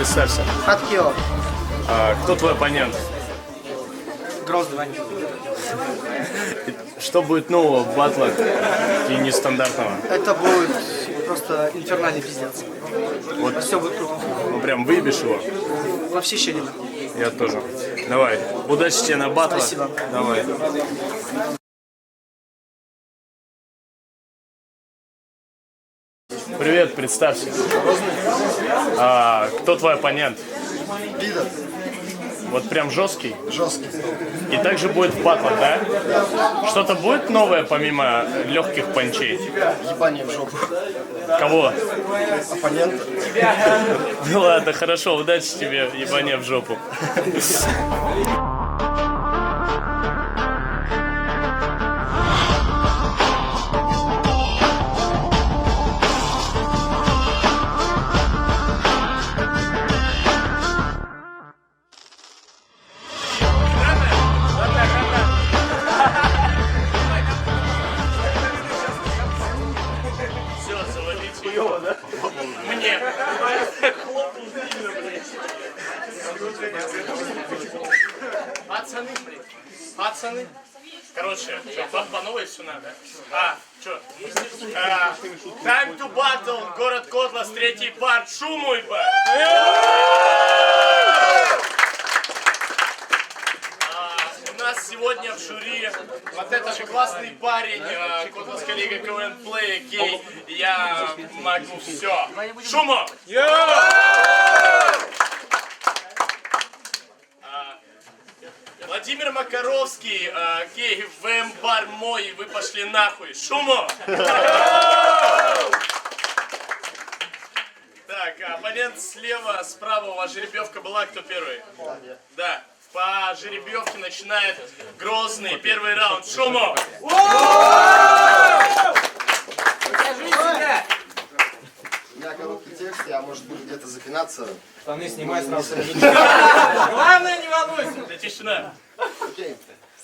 Представься. Хаткио, А, кто твой оппонент? Грозный Ваня. Что будет нового в батлах и нестандартного? Это будет просто инфернальный пиздец. Вот Все будет круто. ну, прям выебешь его? Вообще щелина. Я тоже. Давай. Удачи тебе на батлах. Спасибо. Давай. Привет, представься. А, кто твой оппонент? Пидор, Вот прям жесткий? жесткий. И также будет в батлах, да? Что-то будет новое помимо легких панчей? Ебание в жопу. Кого? Оппонент. Ну ладно, хорошо, удачи тебе, ебане в жопу. Пацаны, блядь. Пацаны. Короче, по, по новой все надо? А, что? time to battle, город Котлас, третий парт, шуму, ебать! А, нас сегодня в жюри вот этот классный парень, а, Котласская лига КВН Плей, гей. Я могу все. Шумо! А, Владимир Макаровский, а, гей, ВМ бар мой, вы пошли нахуй. Шумо! Так, оппонент слева, справа у вас жеребьевка была, кто первый? Да. По жеребьевке начинает Грозный. Первый раунд. Шумо! У меня короткий текст, я, может, буду где-то запинаться. Штаны снимай сразу. Главное, не волнуйся. Да тишина.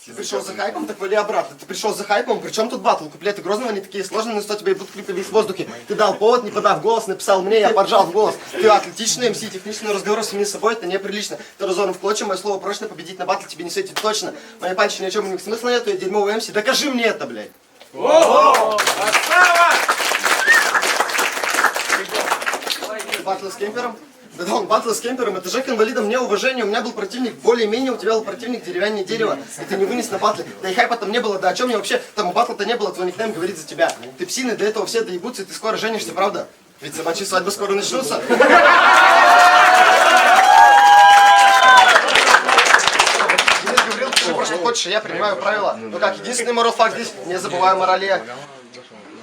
Ты пришел за хайпом, так вали обратно. Ты пришел за хайпом, причем тут батл? Куплеты Грозного не такие сложные, но что тебе идут клипы весь в воздухе. Ты дал повод, не подав голос, написал мне, я поржал в голос. Ты атлетичный МС, техничный разговор с самим собой, это неприлично. Ты разорван в клочья, мое слово прочно, победить на батл тебе не светит точно. Мои панчи ни о чем не смысла нету, я дерьмовый МС, докажи мне это, блядь. Батл с кемпером? Да он батл с кемпером, это Жек инвалидом, мне уважение, у меня был противник более-менее, у тебя был противник деревянное дерево, и ты не вынес на батле. Да и хайпа там не было, да о чем я вообще, там батла-то не было, твой никнейм говорит за тебя. Ты псины, до этого все доебутся, и ты скоро женишься, правда? Ведь собачьи свадьбы скоро начнутся. Говорил, же прошло хочешь, я принимаю правила. Ну как, единственный морал факт здесь, не забываю морали.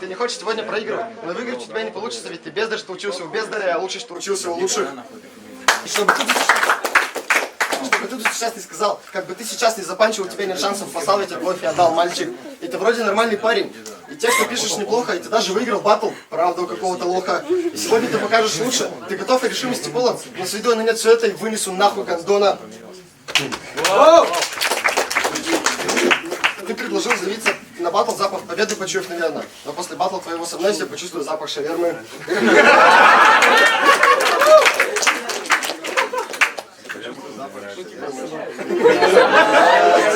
Ты не хочешь сегодня проигрывать, но выиграть у тебя не получится, ведь ты бездарь, что учился у бездаря, а лучше, что учился у лучших. И чтобы ты, чтобы ты сейчас не сказал, как бы ты сейчас не запанчивал, тебя нет шансов, послал я тебе и отдал, мальчик. И ты вроде нормальный парень. И тексты пишешь неплохо, и ты даже выиграл батл, правда, у какого-то лоха. И сегодня ты покажешь лучше. Ты готов и решимости полон, но с виду на нет все это и вынесу нахуй гондона. Ты предложил заявиться на батл запах победы, почуяв, наверное. Но после батла твоего со мной я почувствую запах шавермы.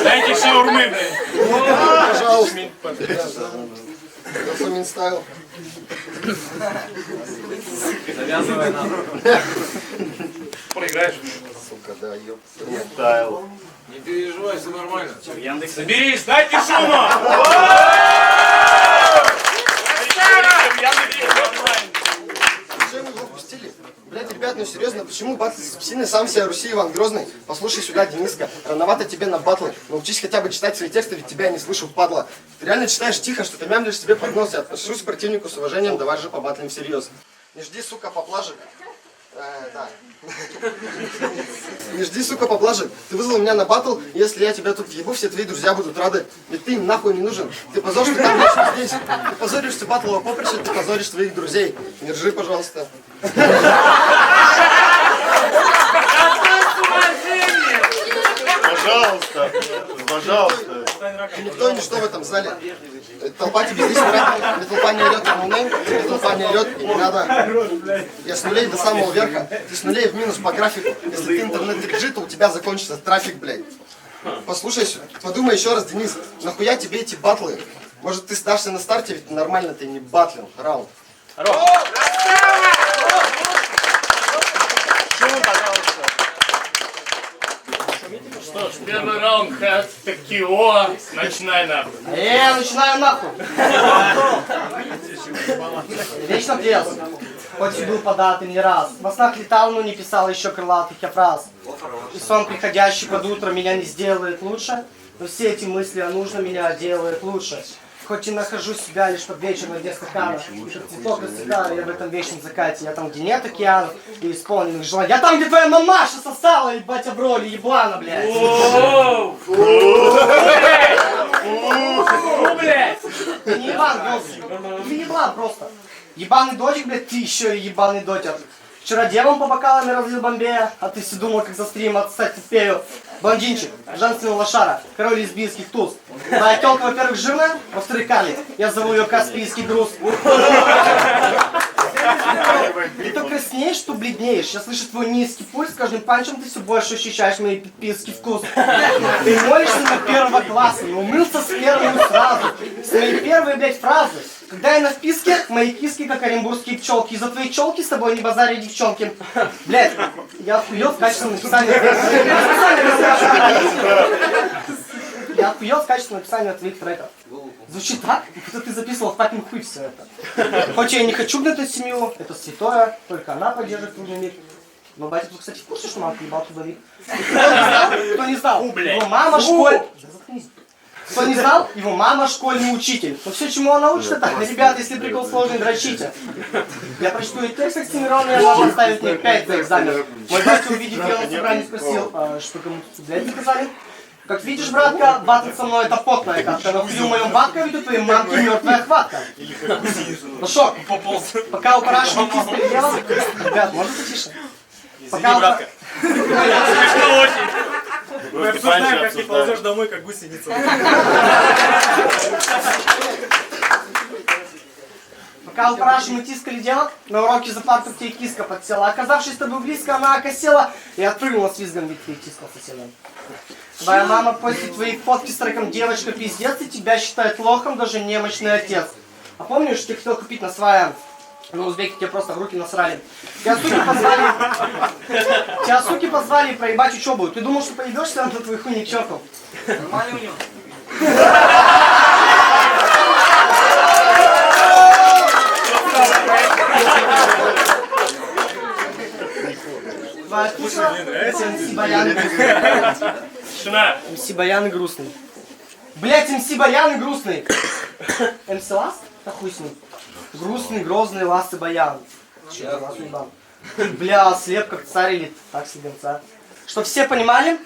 Дайте шаурмы. Пожалуйста. Дофамин стайл. Проиграешь. Сука, да, ёп. Не переживай, все нормально. Яндекс. Соберись, дайте шума! Зачем его впустили? Блять, ребят, ну серьезно, почему батл с псиной сам себя Руси Иван Грозный? Послушай сюда, Дениска, рановато тебе на батлы. Научись хотя бы читать свои тексты, ведь тебя я не слышу, падла. Ты реально читаешь тихо, что ты мямлишь себе под нос. Я отношусь к противнику с уважением, давай же побатлим всерьез. Не жди, сука, поплажек. Э, да. Не жди, сука, поблажек. Ты вызвал меня на батл, если я тебя тут ебу, все твои друзья будут рады. Ведь ты им нахуй не нужен. Ты позор, что ты там здесь. Ты позоришься батлового поприще, ты позоришь твоих друзей. Не ржи, пожалуйста. Пожалуйста, пожалуйста. Никто и ничто в этом зале. Толпа тебе здесь не не толпа не орет на ноунейм, не толпа Компания идет, и не надо. Я с нулей до самого верха. Ты с нулей в минус по графику. Если ты интернет 3G, то у тебя закончится трафик, блядь. Послушай, подумай еще раз, Денис, нахуя тебе эти батлы? Может, ты сдашься на старте, ведь нормально ты не батлил раунд. Что ж, первый раунд хэт Такио. Начинай нахуй. Э, начинаю нахуй. Вечно пьес. Хоть и был податый не раз. Во снах летал, но не писал еще крылатых я фраз. И сон, приходящий под утро, меня не сделает лучше. Но все эти мысли о нужном меня делают лучше. Хоть и нахожу себя лишь под вечер на дне стакана. И как цветок расцветаю я в этом вечном закате. Я там, где нет океанов и исполненных желаний. Я там, где твоя мамаша сосала, ебать, в роли еблана, блядь. Ты не ебан. Ты не ебан просто. Ебаный дочек, блядь, ты еще и ебаный дотер. Вчера девам по бокалам разлил бомбея, а ты все думал, как за стрим отстать тупею. Блондинчик, женственного лошара, король лесбийских туз. Моя телка, во-первых, жирная, во-вторых, карлик. Я зову ее Каспийский груз. Ты то краснеешь, что бледнеешь. Я слышу твой низкий пульс, с каждым панчем ты все больше ощущаешь мои пипиский вкус. Ты молишься на первого класса, и умылся с первым сразу. С моей первой, блядь, фразы. Когда я на вписке, мои киски, как оренбургские пчелки. Из-за твоей челки с тобой не базари, девчонки. Блядь, я охуел в качестве написания. Я охуел в качестве написания твоих треков. Звучит так, будто ты записывал в папин хуй все это. Хоть я и не хочу гнать эту семью, это святое, только она поддержит трудный мир. Но батя тут, кстати, в курсе, что мама поебал трудовик? Кто не знал? Его мама школь... Да заткнись. Кто не знал, его мама школьный учитель. Но все, чему она учит, это, ребят, если прикол сложный, дрочите. Я прочту и текст оксимирона, и она поставит мне 5 за экзамен. Мой батя, увидев ее на собрании, спросил, «А что кому тут блядь заказали? Как видишь, братка, батать со мной это потная катка, но в моем батка ведь у твоей мамки мертвая хватка. Ну шо, пока у параши не кисть переела, ребят, можно потише? Пока у пара- Смешно очень. Мы обсуждаем, как ты ползешь домой, как гусеница. Пока у параши мы тискали дело, на уроке за парту тебе киска подсела. Оказавшись с тобой близко, она окосела и отпрыгнула с визгом, ведь ты тискал соседом. Твоя мама после твоей фотки с треком «Девочка пиздец» и тебя считает лохом даже немощный отец. А помнишь, ты хотел купить на свая но узбеки тебе просто в руки насрали. Тебя суки позвали. Тебя суки позвали проебать учебу. Ты думал, что поебешься на твою хуйни к черту? Нормально у него. Тишина. МС Баян грустный. Блять, МС Баян грустный. МС Ласт? Да хуй с ним. Грустный, грозный Ласт и Баян. Бля, слеп как царь или так слегонца. Чтоб все понимали,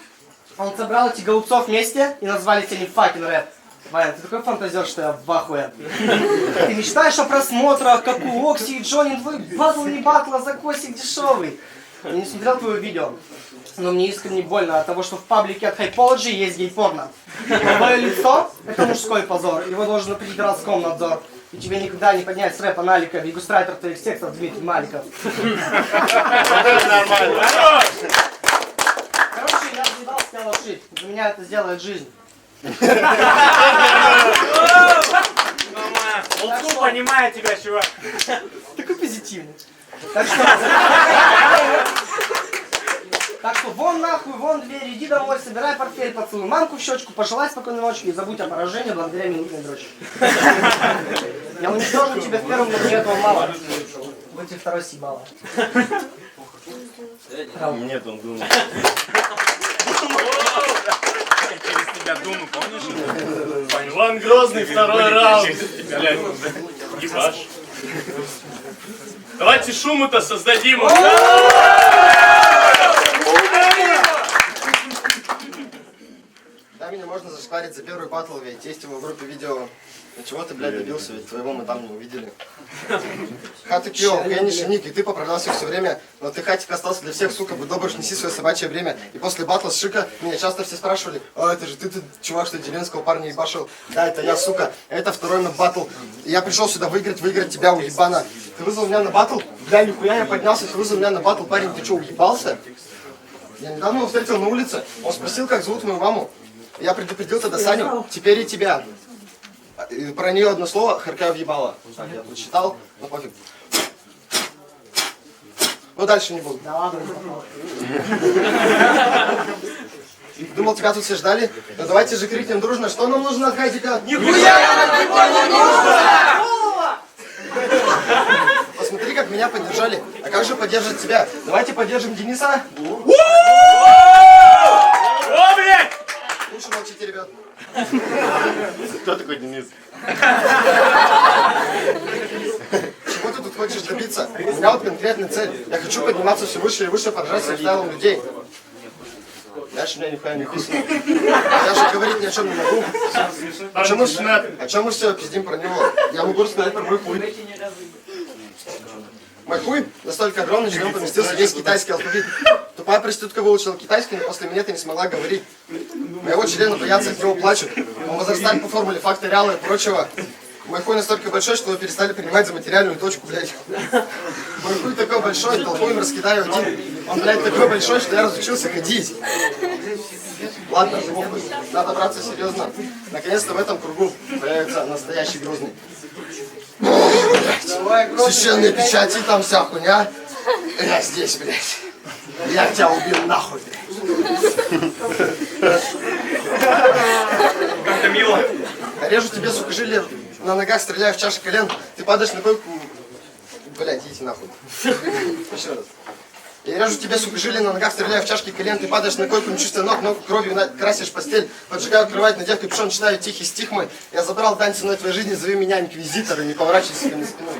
он собрал этих голубцов вместе и назвали не факин рэп. Ваня, ты такой фантазер, что я в ахуе. Ты мечтаешь о просмотрах, как у Окси и Джонни, твой батл не батл, а закосик дешевый. Я не смотрел твое видео, но мне искренне больно от того, что в паблике от Hypology есть гей-порно. Твое лицо – это мужской позор, его должен определить Роскомнадзор. И тебе никогда не поднять с рэпа Налика, вигустрайтер твоих текстов Дмитрий Маликов. Нормально. Короче, я заебал снял шить. За меня это сделает жизнь. Олдскул понимает тебя, чувак. Такой позитивный. Так что... Так что вон нахуй, вон дверь, иди домой, собирай портфель, поцелуй мамку в щечку, пожелай спокойной ночи и забудь о поражении благодаря минутной дрочке. Я уничтожу тебя в первом, но мне этого мало. Вот тебе второй съебало. Нет, он думал. Иван Грозный, второй раунд. Ебаш. Давайте шуму-то создадим. Зашкварить за первый батл, ведь есть его в группе видео. Ну чего ты, блядь, добился, ведь твоего мы там не увидели. Хата Кио, Кенниш, Ник, и ты поправлялся все время, но ты хатик остался для всех, сука, будь добр, неси свое собачье время. И после батла с Шика меня часто все спрашивали, а это же ты, ты чувак, что деревенского парня ебашил. Да, это я, сука, это второй мой батл. И я пришел сюда выиграть, выиграть тебя, уебана. Ты вызвал меня на батл? Бля, нихуя, я поднялся, ты вызвал меня на батл, парень, ты что, уебался? Я недавно его встретил на улице. Он спросил, как зовут мою маму. Я предупредил тогда Саню, теперь и тебя. Про нее одно слово, харкаю въебало. Так, я тут читал, но пофиг. Ну дальше не буду. Да ладно. Думал, тебя тут все ждали? Ну давайте же крикнем дружно, что нам нужно от Хайтика? Посмотри, как меня поддержали. А как же поддержат тебя? Давайте поддержим Дениса. О, блядь! Молчите, ребят. Кто такой Денис? Чего ты тут хочешь добиться? У меня вот конкретная цель. Я хочу подниматься все выше и выше, поражать своим стайлом людей. Дальше у меня нихуя не написано. Я же говорить ни о чем не могу. О чем мы, о чем мы все пиздим про него? Я могу рассказать про мой хуй. Мой хуй настолько огромный, что в нем поместился весь китайский алфавит. Тупая проститутка выучила китайский, но после меня ты не смогла говорить. Моего члена боятся, от него плачут. Он возрастает по формуле факториала и прочего. Мой хуй настолько большой, что его перестали принимать за материальную точку, блядь. Мой хуй такой большой, толпу им раскидаю один. Он, блядь, такой большой, что я разучился ходить. Ладно, похуй. Надо браться серьезно. Наконец-то в этом кругу появится настоящий грузный. Священные печати, там вся хуйня. Я здесь, блядь. Я тебя убил нахуй, блядь. Как-то мило. Режу тебе сухожилие на ногах, стреляю в чаши колен. Ты падаешь на койку. Блядь, идите нахуй. Еще раз. Я режу тебе сухожилие на ногах, стреляю в чашки колен, ты падаешь на койку, не чувствуя ног, ног кровью на- красишь постель, поджигаю кровать, надев капюшон, читаю тихий стих мой. Я забрал дань ценой твоей жизни, зови меня инквизитор и не поворачивайся ко мне спиной.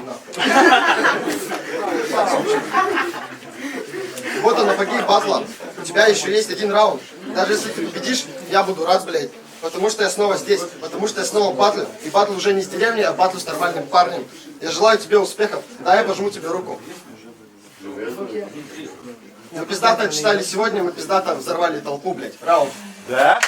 Вот он, апогей батла. У тебя еще есть один раунд. Даже если ты победишь, я буду рад, блядь. Потому что я снова здесь, потому что я снова в батле. И батл уже не с деревней, а батл с нормальным парнем. Я желаю тебе успехов. Да, я пожму тебе руку. Мы пиздато читали сегодня, мы пиздато взорвали толпу, блядь. Раунд. Да?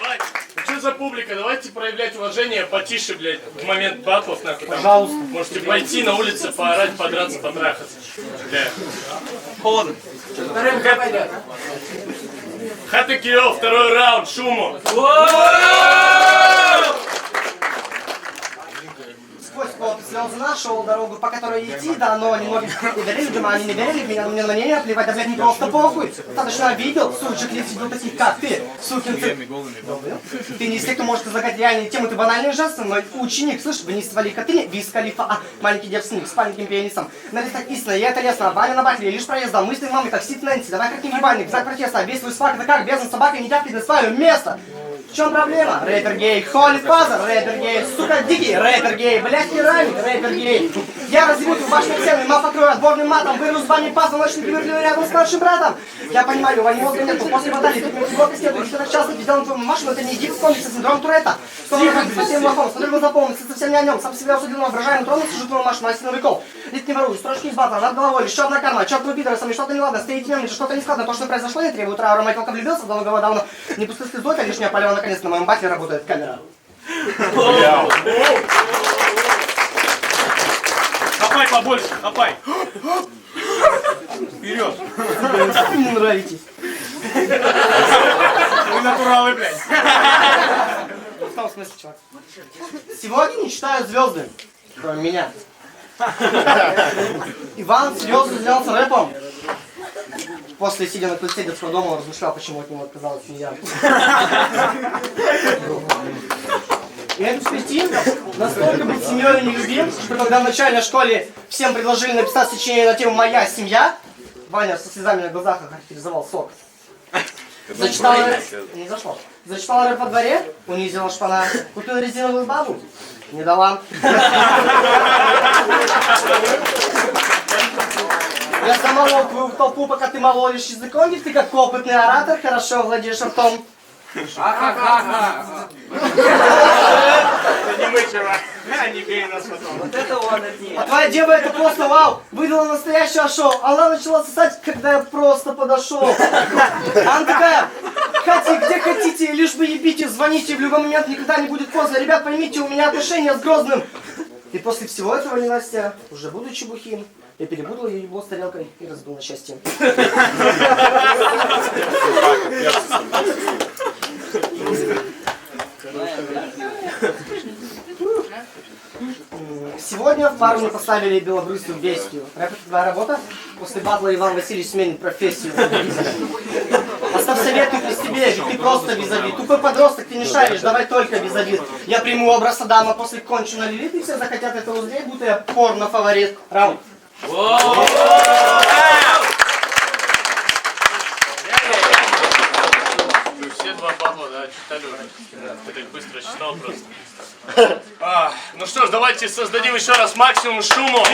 Вань, ну что за публика? Давайте проявлять уважение потише, блядь, в момент батлов, нахуй. Там. Пожалуйста. Можете пойти на улице, поорать, подраться, потрахаться. Бля. Холодно. Хата Кио, второй раунд, шуму. Сквозь ты слезы нашел дорогу, по которой идти, да, но немного не верили, думаю, они не верили в меня, но мне на мнение плевать, да, блядь, не просто похуй. Достаточно видел, сучек лет сидел таких, как ты, сукин ты. Ты не из тех, кто может излагать реальные темы, ты банальные жесты, но ученик, слышь, вы не свали Катыни, Виз Калифа, а, маленький девственник с маленьким пианистом. Нарисовать истинно, я это лестно, Ваня на батле, лишь проездом, мысли мамы, как сит Нэнси, давай как ебальник, знак протеста, весь свой свак, это как, бездна собака, не тяпнет на свое место. В чем проблема? Рэпер гей, холи фазер, рэпер гей, сука, дикий, рэпер гей, блядь, керамик, рэпер гей. Я разъебу твою башню стены, мав покрою отборным матом, вырву с бани пазл, ночный квирли рядом с старшим братом. Я понимаю, у Вани мозга нету, после баталии, ты мне фигурка стену, что так часто пиздел на твою машину, это не иди комиксы, синдром Туретта. Тихо, совсем лохом, смотрю полностью, совсем не о нем, сам себя осудил, воображаем, тронул, сижу твою машину, а силовиков. Лид не ворую, строчки из бата, над головой, лишь одна карма, черт вы пидоры, мной что-то неладно, стоите мем, что-то не складно, то, что произошло, не требует траура, Майкл влюбился, давно давно, не пустой слезой, а лишняя полева, наконец, на моем бате работает камера. Хапай побольше, хапай. Вперед. Мне нравитесь. Вы натуралы, блядь. В том смысле, чувак. Сегодня не читают звезды, кроме меня. Иван серьезно занялся рэпом. После сидя на крыльце детского дома размышлял, почему от него отказалась семья. И этот Спиртин настолько был семьей нелюбим, что когда в начальной школе всем предложили написать сочинение на тему «Моя семья», Ваня со слезами на глазах охарактеризовал сок. Зачитал. Не зашло. Зачитал рэп во дворе, унизила шпана, купил резиновую бабу, не дала. Я замолол твою толпу, пока ты мололишь языком, ведь ты как опытный оратор хорошо владеешь ртом. Это не мы, чувак. А, не бей нас потом. А твоя дева это просто вау, выдала настоящее шоу. Она начала сосать, когда я просто подошел. Она такая, Катя, где хотите, лишь бы ебите, звоните, в любой момент никогда не будет поздно. Ребят, поймите, у меня отношения с Грозным. И после всего этого ненастья, уже будучи бухим, я перепутал ее ебло с тарелкой и разбил на счастье. Сегодня в пару мне поставили белобрысую бестию. Рэп это твоя работа? После батла Иван Васильевич сменит профессию. Советую при себе, ведь ты просто визави. Тупой подросток, ты не шаришь, давай только визави. Я приму образ Адама после конченной Лилит, и все захотят это узреть, будто я порно-фаворит. Раунд. Все два балла, да, читали уже. Ты так быстро читал просто. А, ну что ж, давайте создадим еще раз максимум шума.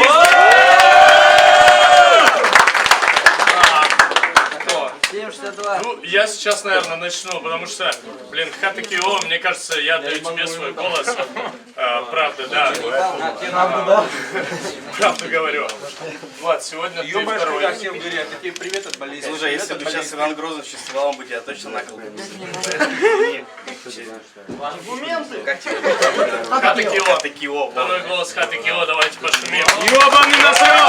Ну, я сейчас, наверное, начну, потому что, блин, Хата Кио, мне кажется, я даю тебе свой голос. А, правда, да. Правда, да. Правду говорю. Вот, сегодня ты второй. всем говорят, такие привет от болезни. Слушай, если бы сейчас Иван Грозный существовал, он бы тебя точно на кол Хата Кио. Хата Кио. Второй голос Хаты Кио, давайте пошумим. Ёбаный насрал!